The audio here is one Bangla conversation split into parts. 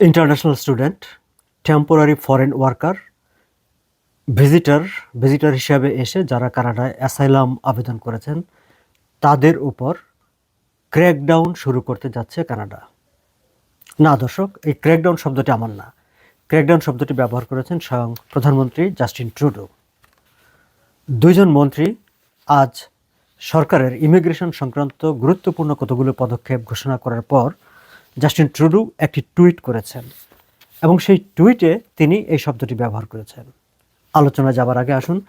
International student temporary foreign worker visitor visitor হিসাবে এসে যারা কানাডায় অ্যাসাইলাম আবেদন করেছেন, তাদের উপর ক্র্যাকডাউন শুরু করতে যাচ্ছে কানাডা। না দর্শক, এই ক্র্যাকডাউন শব্দটি আমার না। ক্র্যাকডাউন শব্দটি ব্যবহার করেছেন স্বয়ং প্রধানমন্ত্রী জাস্টিন ট্রুডো। দুইজন মন্ত্রী আজ সরকারের ইমিগ্রেশন সংক্রান্ত গুরুত্বপূর্ণ কতগুলো পদক্ষেপ ঘোষণা করার পর জাস্টিন ট্রুডু একটি টুইট করেছেন এবং সেই টুইটে তিনি এই শব্দটি ব্যবহার করেছেন। আলোচনা যাবার আগে আসুন,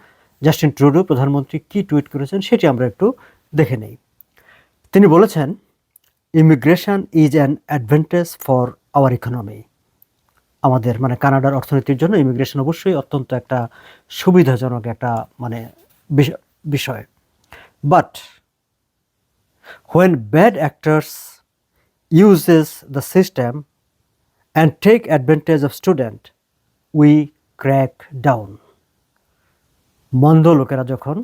জাস্টিন ট্রুডু প্রধানমন্ত্রী কি টুইট করেছেন সেটি আমরা একটু দেখে নেই। তিনি বলেছেন immigration is an advantage for our economy আমাদের মানে কানাডার অর্থনীতির জন্য ইমিগ্রেশন অবশ্যই অত্যন্ত একটা সুবিধাজনক একটা মানে বিষ- বিষয়। But when bad actors uses the system and take advantage of student, we crack down. মন্দ লোকেরা যখন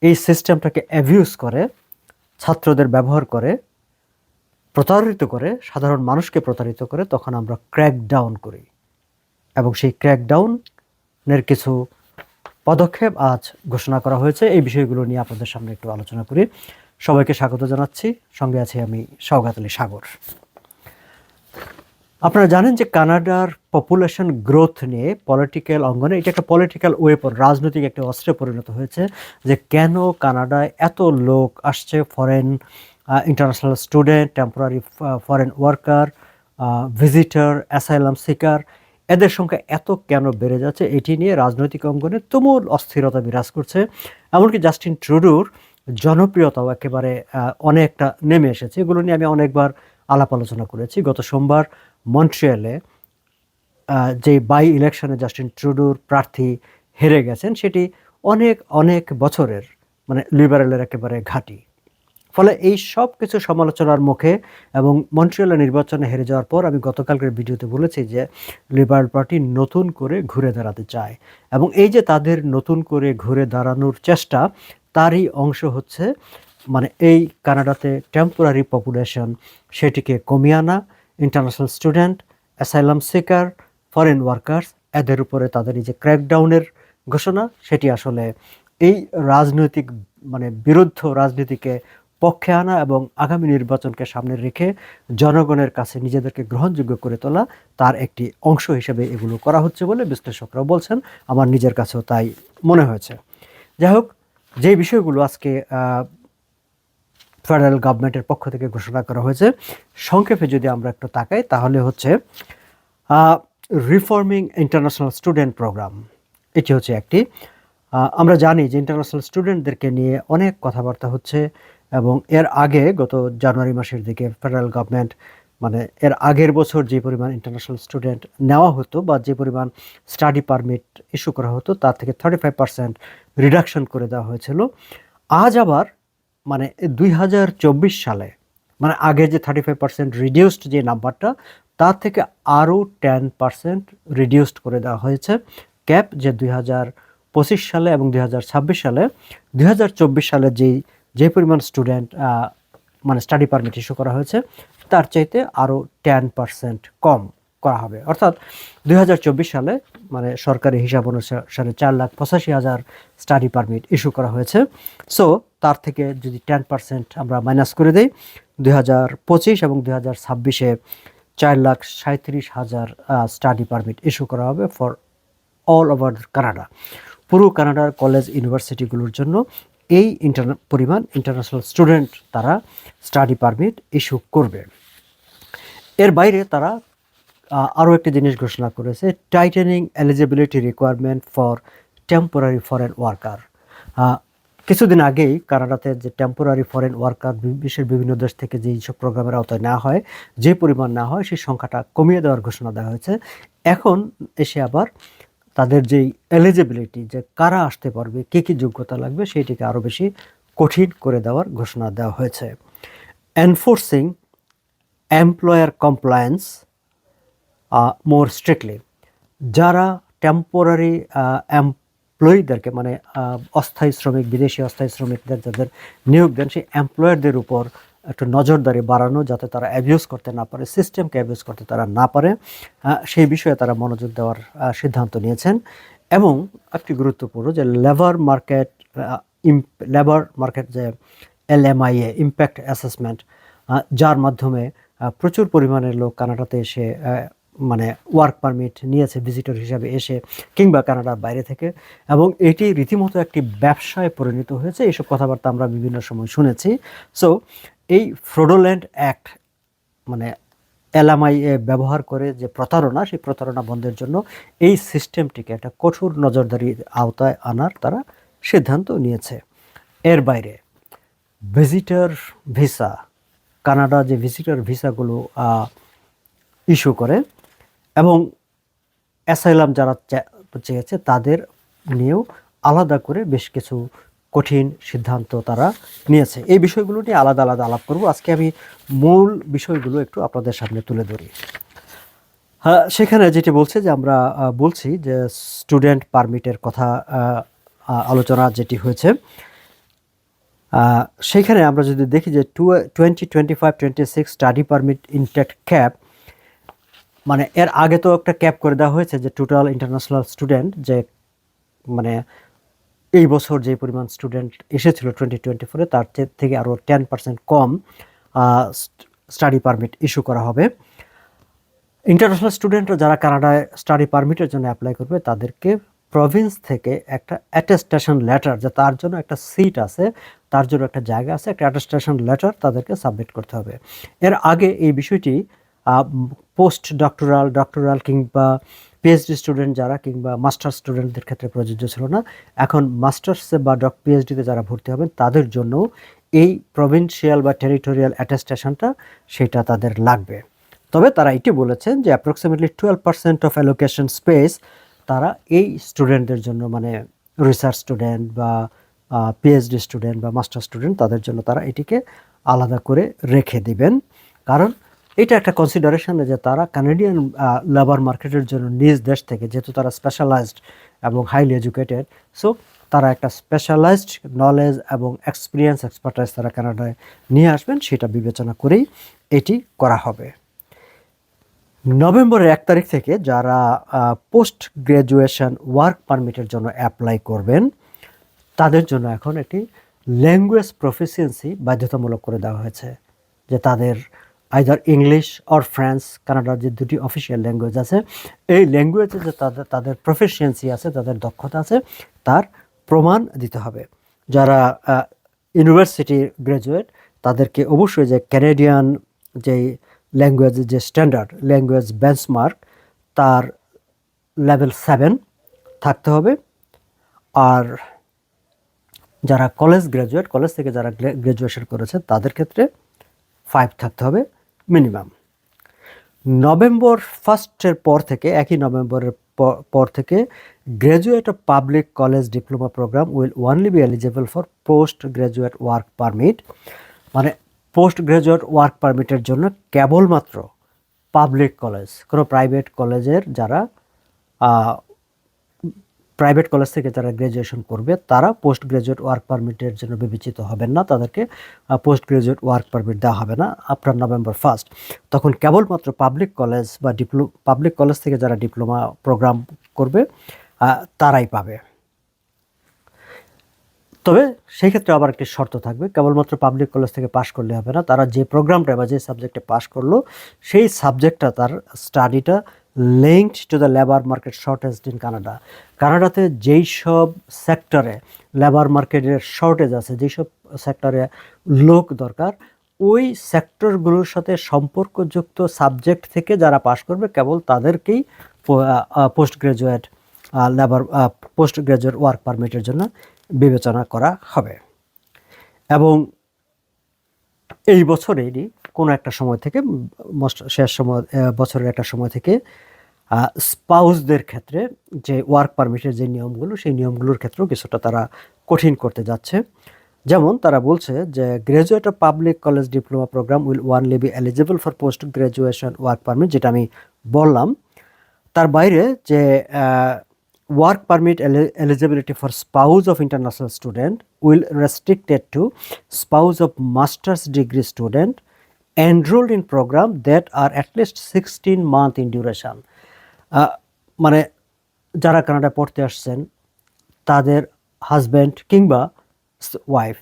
এই সিস্টেমটাকে অ্যাবিউজ করে, ছাত্রদের ব্যবহার করে, প্রতারিত করে, সাধারণ মানুষকে প্রতারিত করে, তখন আমরা ক্র্যাক ডাউন করি। এবং সেই ক্র্যাক ডাউনের কিছু পদক্ষেপ আজ ঘোষণা করা হয়েছে। এই বিষয়গুলো নিয়ে আপনাদের সামনে একটু আলোচনা করি। সবাইকে স্বাগত জানাচ্ছি। সঙ্গে আছি আমি সৌগাত আলী সাগর। আপনারা জানেন যে কানাডার পপুলেশন গ্রোথ নিয়ে পলিটিক্যাল অঙ্গনে, এটা একটা পলিটিক্যাল ওয়েপন রাজনৈতিক একটা অস্ত্রে পরিণত হয়েছে যে কেন কানাডায় এত লোক আসছে foreign international student temporary foreign worker visitor asylum seeker এদের সংখ্যা এত কেন বেড়ে যাচ্ছে এটি নিয়ে রাজনৈতিক অঙ্গনে তুমুল অস্থিরতা বিরাজ করছে। এমনকি জাস্টিন ট্রুডুর জনপ্রিয়তাও একেবারে অনেকটা নেমে এসেছে। এগুলো নিয়ে আমি অনেকবার আলাপ আলোচনা করেছি। গত সোমবার মন্ট্রিয়ালে যে বাই ইলেকশনে জাস্টিন ট্রুডুর প্রার্থী হেরে গেছেন, সেটি অনেক অনেক বছরের মানে লিবারেলের একেবারে ঘাঁটি। ফলে এই সব কিছু সমালোচনার মুখে এবং মন্ট্রিয়ালে নির্বাচনে হেরে যাওয়ার পর আমি গতকালকের ভিডিওতে বলেছি যে লিবারেল পার্টি নতুন করে ঘুরে দাঁড়াতে চায় এবং এই যে তাদের নতুন করে ঘুরে দাঁড়ানোর চেষ্টা, তারই অংশ হচ্ছে মানে এই কানাডাতে টেম্পোরারি পপুলেশন সেটিকে কমিয়ে আনা international student asylum seeker foreign workers এদের উপরে তাদের এই যে ক্র্যাকডাউনের ঘোষণা, সেটি আসলে এই রাজনৈতিক মানে বিরুদ্ধ রাজনীতিকে পক্ষে আনা এবং আগামী নির্বাচনকে সামনে রেখে জনগণের কাছে নিজেদেরকে গ্রহণযোগ্য করে তোলা তার একটি অংশ হিসেবে এগুলো করা হচ্ছে বলে বিশ্লেষকরা বলছেন। আমার নিজের কাছেও তাই মনে হয়েছে। যাই হোক, যে বিষয়গুলো আজকে ফেডারেল গভর্নমেন্টের পক্ষ থেকে ঘোষণা করা হয়েছে, সংক্ষেপে যদি আমরা একটু তাকাই, তাহলে হচ্ছে রিফর্মিং ইন্টারন্যাশনাল স্টুডেন্ট প্রোগ্রাম এটি হচ্ছে একটি আমরা জানি যে ইন্টারন্যাশনাল স্টুডেন্টদেরকে নিয়ে অনেক কথাবার্তা হচ্ছে এবং এর আগে গত জানুয়ারি মাসের দিকে ফেডারেল গভর্নমেন্ট মানে এর আগের বছর যে পরিমাণ ইন্টারন্যাশনাল স্টুডেন্ট নেওয়া হতো বা যে পরিমাণ স্টাডি পারমিট ইস্যু করা হতো, তার থেকে থার্টি ফাইভ পার্সেন্ট রিডাকশন করে দেওয়া হয়েছিল। আজ আবার মানে দুই হাজার চব্বিশ সালে মানে আগে যে থার্টি ফাইভ পার্সেন্ট রিডিউসড যে নাম্বারটা, তার থেকে আরও টেন পার্সেন্ট রিডিউসড করে দেওয়া হয়েছে। ক্যাপ যে দুই হাজার পঁচিশ সালে এবং দুই হাজার ছাব্বিশ সালে, দুই হাজার চব্বিশ সালে যেই যে পরিমাণ স্টুডেন্ট মানে স্টাডি পারমিট ইস্যু করা হয়েছে, তার চাইতে আরও টেন পার্সেন্ট কম করা হবে। অর্থাৎ দু হাজার চব্বিশ সালে মানে সরকারি হিসাব অনুসারে চার লাখ পঁচাশি হাজার স্টাডি পারমিট ইস্যু করা হয়েছে। সো তার থেকে যদি টেন পার্সেন্ট আমরা মাইনাস করে দিই, দুই হাজার পঁচিশ এবং দুই হাজার ছাব্বিশে চার লাখ সাঁত্রিশ হাজার স্টাডি পারমিট ইস্যু করা হবে ফর অল ওভার কানাডা পুরো কানাডার কলেজ ইউনিভার্সিটিগুলোর জন্য এই ইন্টার পরিমাণ ইন্টারন্যাশনাল স্টুডেন্ট তারা স্টাডি পারমিট ইস্যু করবে। এর বাইরে তারা আরও একটি জিনিস ঘোষণা করেছে tightening eligibility requirement for temporary foreign worker কিছুদিন আগেই কানাডাতে যে টেম্পোরারি ফরেন ওয়ার্কার বিশ্বের বিভিন্ন দেশ থেকে যে সব প্রোগ্রামের আওতায় না হয়, যে পরিমাণ না হয়, সেই সংখ্যাটা কমিয়ে দেওয়ার ঘোষণা দেওয়া হয়েছে। এখন এসে আবার তাদের যেই এলিজিবিলিটি যে কারা আসতে পারবে, কী কী যোগ্যতা লাগবে সেইটিকে আরও বেশি কঠিন করে দেওয়ার ঘোষণা দেওয়া হয়েছে। Enforcing employer compliance more strictly যারা টেম্পোরারি এমপ্লয়ীদেরকে মানে অস্থায়ী শ্রমিক, বিদেশি অস্থায়ী শ্রমিকদের যাদের নিয়োগ দেন, সেই এমপ্লয়ারদের উপর একটু নজরদারি বাড়ানো যাতে তারা অ্যাবিউজ করতে না পারে সিস্টেমকে অ্যাবিউজ করতে তারা না পারে আহ, সেই বিষয়ে তারা মনোযোগ দেওয়ার সিদ্ধান্ত নিয়েছেন। এবং একটি গুরুত্বপূর্ণ যে লেবার মার্কেট লেবার মার্কেট যে L M LMIA impact assessment যার মাধ্যমে প্রচুর পরিমাণের লোক কানাডাতে এসে মানে ওয়ার্ক পারমিট নিয়েছে ভিজিটর হিসাবে এসে কিংবা কানাডার বাইরে থেকে। এবং এটি রীতিমতো একটি ব্যবসায় পরিণত হয়েছে। এইসব কথাবার্তা আমরা বিভিন্ন সময় শুনেছি। সো এই ফ্রোডোল্যান্ড অ্যাক্ট মানে এলএমআই ব্যবহার করে যে প্রতারণা, সেই প্রতারণা বন্ধের জন্য এই সিস্টেমটিকে একটা কঠোর নজরদারির আওতায় আনার তারা সিদ্ধান্ত নিয়েছে। এর বাইরে ভিজিটার ভিসা কানাডা যে ভিজিটার ভিসাগুলো ইস্যু করে এবং অ্যাসাইলাম যারা চেয়েছে তাদের নিয়েও আলাদা করে বেশ কিছু কঠিন সিদ্ধান্ত তারা নিয়েছে। এই বিষয়গুলো নিয়ে আলাদা আলাদা আলাপ করব। আজকে আমি মূল বিষয়গুলো একটু আপনাদের সামনে তুলে ধরি। হ্যাঁ সেখানে যেটি বলছে যে আমরা বলছি যে স্টুডেন্ট পারমিটের কথা আলোচনা যেটি হয়েছে সেখানে আমরা যদি দেখি যে two twenty twenty five twenty six study permit intake cap মানে এর আগে তো একটা ক্যাপ করে দেওয়া হয়েছে যে টোটাল ইন্টারন্যাশনাল স্টুডেন্ট যে মানে এই বছর যে পরিমাণ স্টুডেন্ট এসেছিল টোয়েন্টি টোয়েন্টি ফোরে তার থেকে আরও টেন পার্সেন্ট কম স্টাডি পারমিট ইস্যু করা হবে। ইন্টারন্যাশনাল স্টুডেন্টরা যারা কানাডায় স্টাডি পারমিটের জন্য অ্যাপ্লাই করবে, তাদেরকে প্রভিন্স থেকে একটা অ্যাটেস্টেশন লেটার যে তার জন্য একটা সিট আছে, তার জন্য একটা জায়গা আছে, একটা অ্যাটেস্টেশন লেটার তাদেরকে সাবমিট করতে হবে। এর আগে এই বিষয়টি পোস্ট ডক্টরাল ডক্টরাল কিংবা পিএইচডি স্টুডেন্ট যারা কিংবা মাস্টার স্টুডেন্টদের ক্ষেত্রে প্রযোজ্য ছিল না, এখন মাস্টার্সে বা ডক পিএইচডিতে যারা ভর্তি হবেন, তাদের জন্য এই প্রভিন্সিয়াল বা টেরিটোরিয়াল অ্যাটেস্টেশনটা সেটা তাদের লাগবে। তবে তারা এটি বলেছেন যে approximately twelve percent of allocation space তারা এই স্টুডেন্টদের জন্য মানে রিসার্চ স্টুডেন্ট বা পিএইচডি স্টুডেন্ট বা মাস্টার স্টুডেন্ট তাদের জন্য তারা এটিকে আলাদা করে রেখে দিবেন। কারণ এটা একটা কনসিডারেশন যে তারা কানাডিয়ান লেবার মার্কেটের জন্য নিজ দেশ থেকে যেহেতু তারা স্পেশালাইজড এবং হাইলি এডুকেটেড সো তারা একটা স্পেশালাইজড নলেজ এবং এক্সপিরিয়েন্স এক্সপার্টাইজ তারা কানাডায় নিয়ে আসবেন, সেটা বিবেচনা করেই এটি করা হবে। নভেম্বরের এক তারিখ থেকে যারা পোস্ট গ্র্যাজুয়েশন ওয়ার্ক পারমিটের জন্য অ্যাপ্লাই করবেন, তাদের জন্য এখন একটি ল্যাঙ্গুয়েজ প্রফিসিয়েন্সি বাধ্যতামূলক করে দেওয়া হয়েছে, যে তাদের আইদার ইংলিশ অর ফ্রান্স কানাডার যে দুটি অফিসিয়াল ল্যাঙ্গুয়েজ আছে, এই ল্যাঙ্গুয়েজে যে তাদের তাদের প্রফেশিয়েন্সি আছে, তাদের দক্ষতা আছে, তার প্রমাণ দিতে হবে। যারা ইউনিভার্সিটি গ্র্যাজুয়েট তাদেরকে অবশ্যই যে ক্যানাডিয়ান যেই ল্যাঙ্গুয়েজের যে স্ট্যান্ডার্ড ল্যাঙ্গুয়েজ বেঞ্চমার্ক তার লেভেল সেভেন থাকতে হবে। আর যারা কলেজ গ্র্যাজুয়েট কলেজ থেকে যারা গ্র্যাজুয়েশন করেছে, তাদের ক্ষেত্রে ফাইভ থাকতে হবে। মিনিমাম। নভেম্বর ফার্স্টের পর থেকে, একই নভেম্বরের পর থেকে graduate of public college diploma programme will only be eligible for post graduate work permit মানে পোস্ট গ্র্যাজুয়েট ওয়ার্ক পারমিটের জন্য কেবলমাত্র পাবলিক কলেজ কোনো প্রাইভেট কলেজের যারা প্রাইভেট কলেজ থেকে যারা গ্র্যাজুয়েশন করবে, তারা পোস্ট গ্র্যাজুয়েট ওয়ার্ক পারমিটের জন্য বিবেচিত হবেন না। তাদেরকে পোস্ট গ্র্যাজুয়েট ওয়ার্ক পারমিট দেওয়া হবে না। আফটার নভেম্বর ফার্স্ট তখন কেবলমাত্র পাবলিক কলেজ বা ডিপ্লো পাবলিক কলেজ থেকে যারা ডিপ্লোমা প্রোগ্রাম করবে তারাই পাবে। তবে সেই ক্ষেত্রে আবার একটি শর্ত থাকবে, কেবলমাত্র পাবলিক কলেজ থেকে পাশ করলে হবে না। তারা যে প্রোগ্রামটা বা যে সাবজেক্টে পাশ করল, সেই সাবজেক্টটা তার স্টাডিটা linked to the labour market shortage in Canada কানাডাতে যেই সব সেক্টরে লেবার মার্কেটের শর্টেজ আছে, যেই সব সেক্টরে লোক দরকার, ওই সেক্টরগুলোর সাথে সম্পর্কযুক্ত সাবজেক্ট থেকে যারা পাশ করবে, কেবল তাদেরকেই post graduate labour post graduate work পারমিটের জন্য বিবেচনা করা হবে। এবং এই বছরেরই কোনো একটা সময় থেকে শেষ সময় বছরের একটা সময় থেকে স্পাউসদের ক্ষেত্রে যে ওয়ার্ক পারমিটের যে নিয়মগুলো, সেই নিয়মগুলোর ক্ষেত্রেও কিছুটা তারা কঠিন করতে যাচ্ছে। যেমন তারা বলছে যে graduate of public college diploma programme will only be eligible for post graduation work permit যেটা আমি বললাম। তার বাইরে যে work permit eli- for for of international student will restricted to to of masters degree student in program that are at least 16 month in duration. মানে যারা কানাডায় পড়তে আসছেন, তাদের হাজব্যান্ড কিংবা ওয়াইফ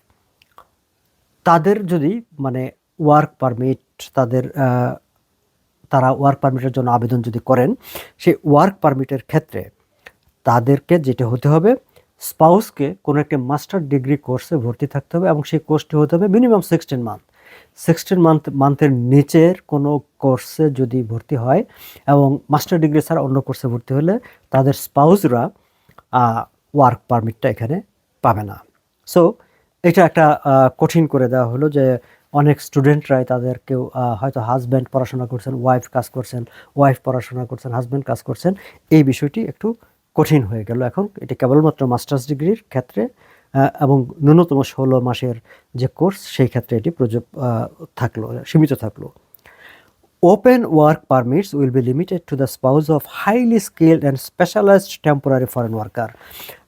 তাদের যদি মানে ওয়ার্ক পারমিট তাদের তারা ওয়ার্ক পারমিটের জন্য আবেদন যদি করেন, সেই ওয়ার্ক পারমিটের ক্ষেত্রে তাদেরকে যেটা হতে হবে স্পাউসকে কোনো একটা মাস্টার ডিগ্রি কোর্সে ভর্তি থাকতে হবে এবং সেই কোর্সটি হতে হবে minimum sixteen month sixteen month মান্থের নিচের কোনো কোর্সে যদি ভর্তি হয় এবং মাস্টার ডিগ্রি ছাড়া অন্য কোর্সে ভর্তি হলে তাদের স্পাউসরা ওয়ার্ক পারমিটটা এখানে পাবে না। সো এটা একটা কঠিন করে দেওয়া হলো যে অনেক স্টুডেন্টরাই তাদের কেউ হয়তো হাজব্যান্ড পড়াশোনা করছেন ওয়াইফ কাজ করছেন ওয়াইফ পড়াশোনা করছেন হাজব্যান্ড কাজ করছেন, এই বিষয়টি একটু কঠিন হয়ে গেল। এখন এটি কেবলমাত্র মাস্টার্স ডিগ্রির ক্ষেত্রে এবং ন্যূনতম ষোলো মাসের যে কোর্স সেই ক্ষেত্রে এটি থাকল সীমিত থাকল Open work permits will be limited to the spouse of highly skilled and specialized temporary foreign worker.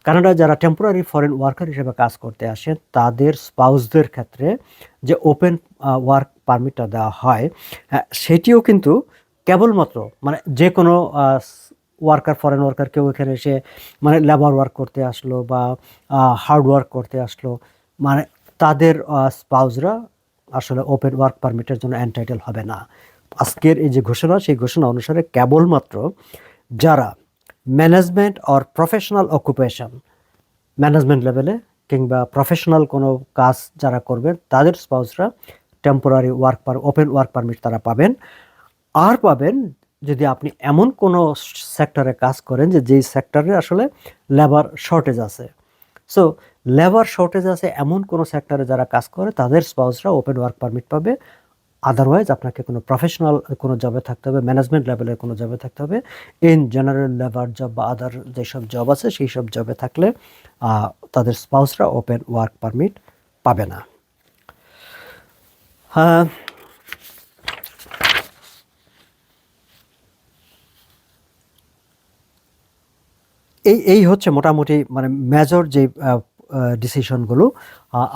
Canada যারা টেম্পোরারি ফরেন ওয়ার্কার হিসেবে কাজ করতে আসেন তাদের স্পাউসদের ক্ষেত্রে যে ওপেন ওয়ার্ক পারমিটটা দেওয়া হ্যাঁ, সেটিও কিন্তু কেবলমাত্র মানে যে কোনো ওয়ার্কার ফরেন ওয়ার্কার কেউ এখানে এসে মানে লেবার ওয়ার্ক করতে আসলো বা হার্ড ওয়ার্ক করতে আসলো মানে তাদের স্পাউজরা আসলে ওপেন ওয়ার্ক পারমিটের জন্য এন্টাইটেল হবে না। আজকের এই যে ঘোষণা, সেই ঘোষণা অনুসারে কেবলমাত্র যারা management or professional occupation management লেভেলে কিংবা প্রফেশনাল কোনো কাজ যারা করবেন, তাদের স্পাউসরা temporary work per open work permit তারা পাবেন। আর পাবেন যদি আপনি এমন কোনো সেক্টরে কাজ করেন যে যেই সেক্টরে আসলে লেবার শর্টেজ আছে। সো লেবার শর্টেজ আছে এমন কোনো সেক্টরে যারা কাজ করে, তাদের স্পাউসরা ওপেন ওয়ার্ক পারমিট পাবে। আদারওয়াইজ আপনাকে কোনো প্রফেশনাল কোনো জবে থাকতে হবে ম্যানেজমেন্ট লেভেলের কোনো জবে থাকতে হবে। ইন জেনারেল লেবার জব বা আদার যেসব জব আছে, সেই সব জবে থাকলে তাদের স্পাউসরা ওপেন ওয়ার্ক পারমিট পাবে না। হ্যাঁ এই এই হচ্ছে মোটামুটি মানে মেজর যে ডিসিশনগুলো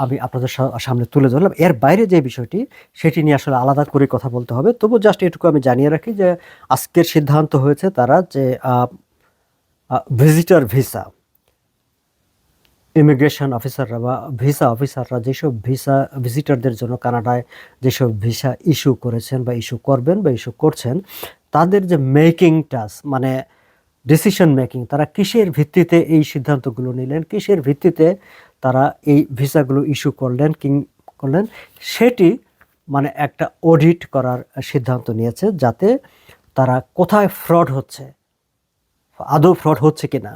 আমি আপনাদের সামনে তুলে ধরলাম। এর বাইরে যে বিষয়টি, সেটি নিয়ে আসলে আলাদা করে কথা বলতে হবে। তবু জাস্ট এটুকু আমি জানিয়ে রাখি যে, আজকের সিদ্ধান্ত হয়েছে তারা যে ভিজিটার ভিসা ইমিগ্রেশন অফিসাররা বা ভিসা অফিসাররা যেসব ভিসা ভিজিটারদের জন্য কানাডায় যেসব ভিসা ইস্যু করেছেন বা ইস্যু করবেন বা ইস্যু করছেন, তাদের যে মেকিং টাস্ক মানে ডিসিশন মেকিং তারা কিসের ভিত্তিতে এই সিদ্ধান্তগুলো নিলেন, কিসের ভিত্তিতে তারা এই ভিসাগুলো ইস্যু করলেন, কিং, করলেন, সেটি মানে একটা অডিট করার সিদ্ধান্ত নিয়েছে যাতে তারা কোথায় ফ্রড হচ্ছে, আদৌ ফ্রড হচ্ছে কি না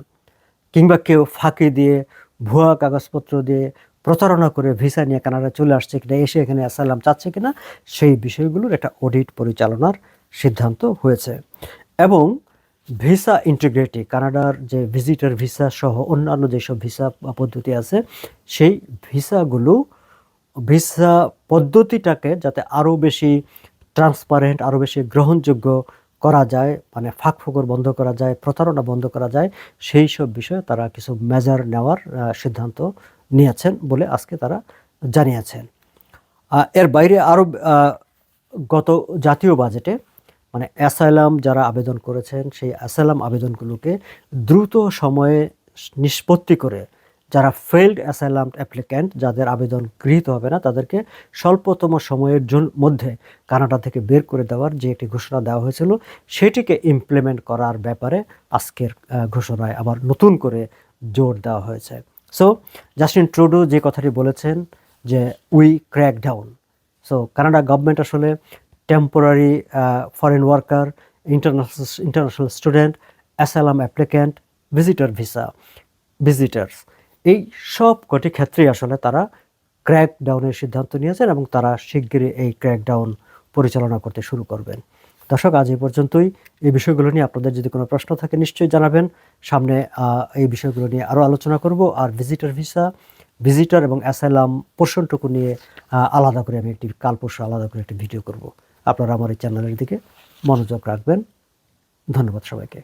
কিংবা কেউ ফাঁকি দিয়ে, ভুয়া কাগজপত্র দিয়ে প্রতারণা করে ভিসা নিয়ে কানাডা চলে আসছে কিনা, এসে এখানে অ্যাসাইলাম চাচ্ছে কিনা, সেই বিষয়গুলোর একটা অডিট পরিচালনার সিদ্ধান্ত হয়েছে। এবং ভিসা ইন্টিগ্রিটি, কানাডার যে ভিজিটার ভিসা সহ অন্যান্য যেসব ভিসা পদ্ধতি আছে, সেই ভিসাগুলো ভিসা পদ্ধতিটাকে যাতে আরও বেশি ট্রান্সপারেন্ট আরও বেশি গ্রহণযোগ্য করা যায় মানে ফাঁক ফোকর বন্ধ করা যায়, প্রতারণা বন্ধ করা যায়, সেই সব বিষয়ে তারা কিছু মেজার নেওয়ার সিদ্ধান্ত নিয়েছেন বলে আজকে তারা জানিয়েছেন। এর বাইরে আরও গত জাতীয় বাজেটে মানে অ্যাসাইলাম যারা আবেদন করেছেন, সেই অ্যাসাইলাম আবেদনগুলোকে দ্রুত সময়ে নিষ্পত্তি করে যারা ফেল্ড অ্যাসাইলাম অ্যাপ্লিক্যান্ট, যাদের আবেদন গৃহীত হবে না, তাদেরকে স্বল্পতম সময়ের জন- মধ্যে কানাডা থেকে বের করে দেওয়ার যে একটি ঘোষণা দেওয়া হয়েছিল, সেটিকে ইমপ্লিমেন্ট করার ব্যাপারে আজকের ঘোষণায় আবার নতুন করে জোর দেওয়া হয়েছে। সো জাস্টিন ট্রুডো যে কথাটি বলেছেন যে we crack down so Canada government আসলে temporary foreign worker international international student asylum applicant visitor visa visitors এই সব কটি ক্ষেত্রেই আসলে তারা ক্র্যাক ডাউনের সিদ্ধান্ত নিয়েছেন এবং তারা শিগগিরই এই ক্র্যাক ডাউন পরিচালনা করতে শুরু করবেন। দর্শক, আজ এই পর্যন্তই। এই বিষয়গুলো নিয়ে আপনাদের যদি কোনো প্রশ্ন থাকে, নিশ্চয়ই জানাবেন। সামনে এই বিষয়গুলো নিয়ে আরও আলোচনা করব। আর ভিজিটার ভিসা ভিজিটার এবং অ্যাসাইলাম পোর্শনটুকু নিয়ে আলাদা করে আমি একটি কাল পরশু আলাদা করে একটি ভিডিও করব। আপনারা আমার এই চ্যানেলের দিকে মনোযোগ রাখবেন। ধন্যবাদ সবাইকে।